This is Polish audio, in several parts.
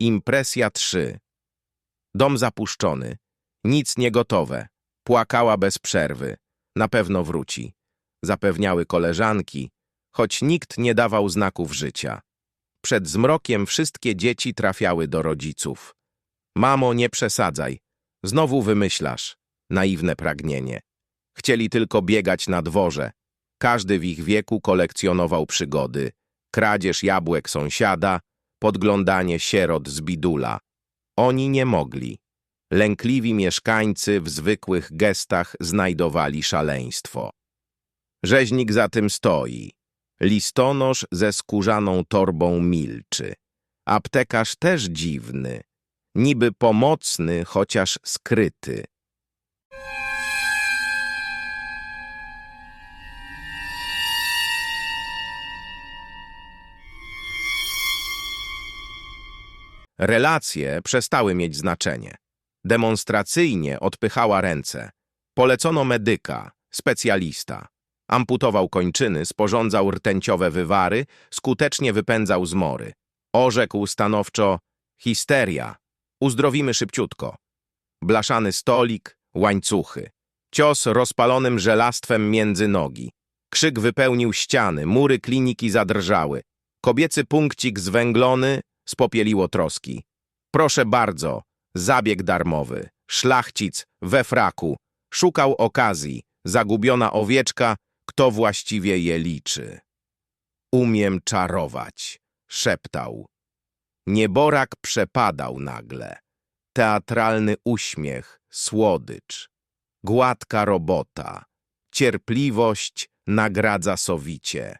Impresja 3. Dom zapuszczony. Nic nie gotowe. Płakała bez przerwy. Na pewno wróci. Zapewniały koleżanki, choć nikt nie dawał znaków życia. Przed zmrokiem wszystkie dzieci trafiały do rodziców. Mamo, nie przesadzaj. Znowu wymyślasz. Naiwne pragnienie. Chcieli tylko biegać na dworze. Każdy w ich wieku kolekcjonował przygody. Kradzież jabłek sąsiada, podglądanie sierot z bidula. Oni nie mogli. Lękliwi mieszkańcy w zwykłych gestach znajdowali szaleństwo. Rzeźnik za tym stoi. Listonosz ze skórzaną torbą milczy. Aptekarz też dziwny. Niby pomocny, chociaż skryty. Relacje przestały mieć znaczenie. Demonstracyjnie odpychała ręce. Polecono medyka, specjalista. Amputował kończyny, sporządzał rtęciowe wywary, skutecznie wypędzał zmory. Orzekł stanowczo histeria. Uzdrowimy szybciutko. Blaszany stolik, łańcuchy. Cios rozpalonym żelastwem między nogi. Krzyk wypełnił ściany, mury kliniki zadrżały. Kobiecy punkcik zwęglony spopieliło troski. Proszę bardzo, zabieg darmowy. Szlachcic we fraku. Szukał okazji. Zagubiona owieczka, kto właściwie je liczy. Umiem czarować, szeptał. Nieborak przepadał nagle. Teatralny uśmiech, słodycz. Gładka robota. Cierpliwość nagradza sowicie.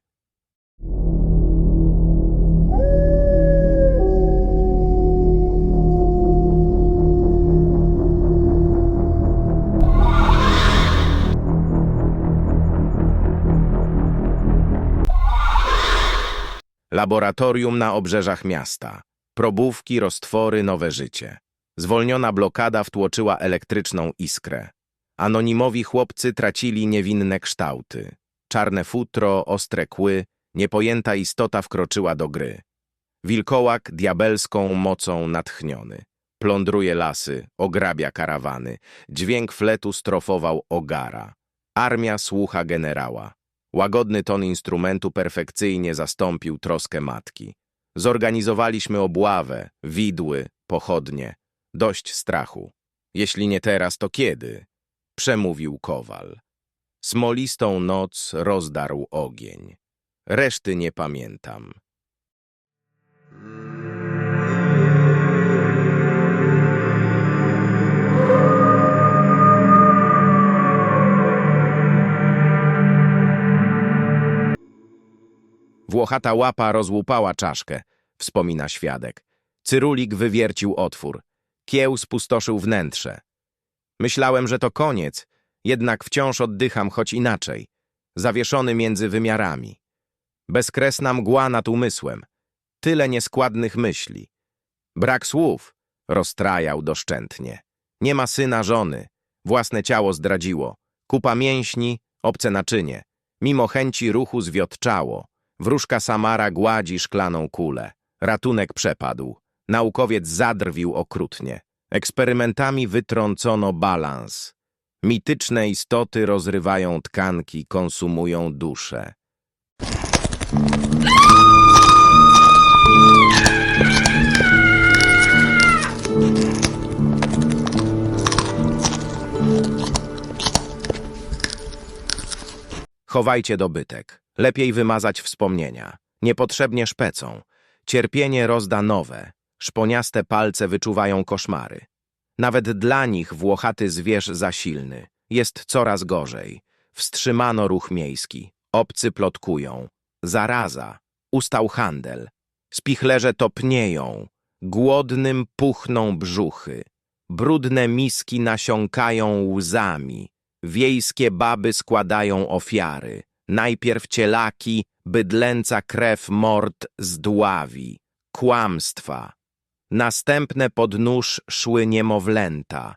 Laboratorium na obrzeżach miasta. Probówki, roztwory, nowe życie. Zwolniona blokada wtłoczyła elektryczną iskrę. Anonimowi chłopcy tracili niewinne kształty. Czarne futro, ostre kły, niepojęta istota wkroczyła do gry. Wilkołak diabelską mocą natchniony. Plądruje lasy, ograbia karawany. Dźwięk fletu strofował ogara. Armia słucha generała. Łagodny ton instrumentu perfekcyjnie zastąpił troskę matki. Zorganizowaliśmy obławę, widły, pochodnie. Dość strachu. Jeśli nie teraz, to kiedy? Przemówił kowal. Smolistą noc rozdarł ogień. Reszty nie pamiętam. Włochata łapa rozłupała czaszkę, wspomina świadek. Cyrulik wywiercił otwór. Kieł spustoszył wnętrze. Myślałem, że to koniec, jednak wciąż oddycham, choć inaczej. Zawieszony między wymiarami. Bezkresna mgła nad umysłem. Tyle nieskładnych myśli. Brak słów, rozstrajał doszczętnie. Nie ma syna żony. Własne ciało zdradziło. Kupa mięśni, obce naczynie. Mimo chęci ruchu zwiotczało. Wróżka Samara gładzi szklaną kulę. Ratunek przepadł. Naukowiec zadrwił okrutnie. Eksperymentami wytrącono balans. Mityczne istoty rozrywają tkanki, konsumują duszę. Chowajcie dobytek. Lepiej wymazać wspomnienia. Niepotrzebnie szpecą. Cierpienie rozda nowe. Szponiaste palce wyczuwają koszmary. Nawet dla nich włochaty zwierz zasilny. Jest coraz gorzej. Wstrzymano ruch miejski. Obcy plotkują. Zaraza. Ustał handel. Spichlerze topnieją. Głodnym puchną brzuchy. Brudne miski nasiąkają łzami. Wiejskie baby składają ofiary. Najpierw cielaki, bydlęca krew mord zdławi. Kłamstwa. Następne pod nóż szły niemowlęta.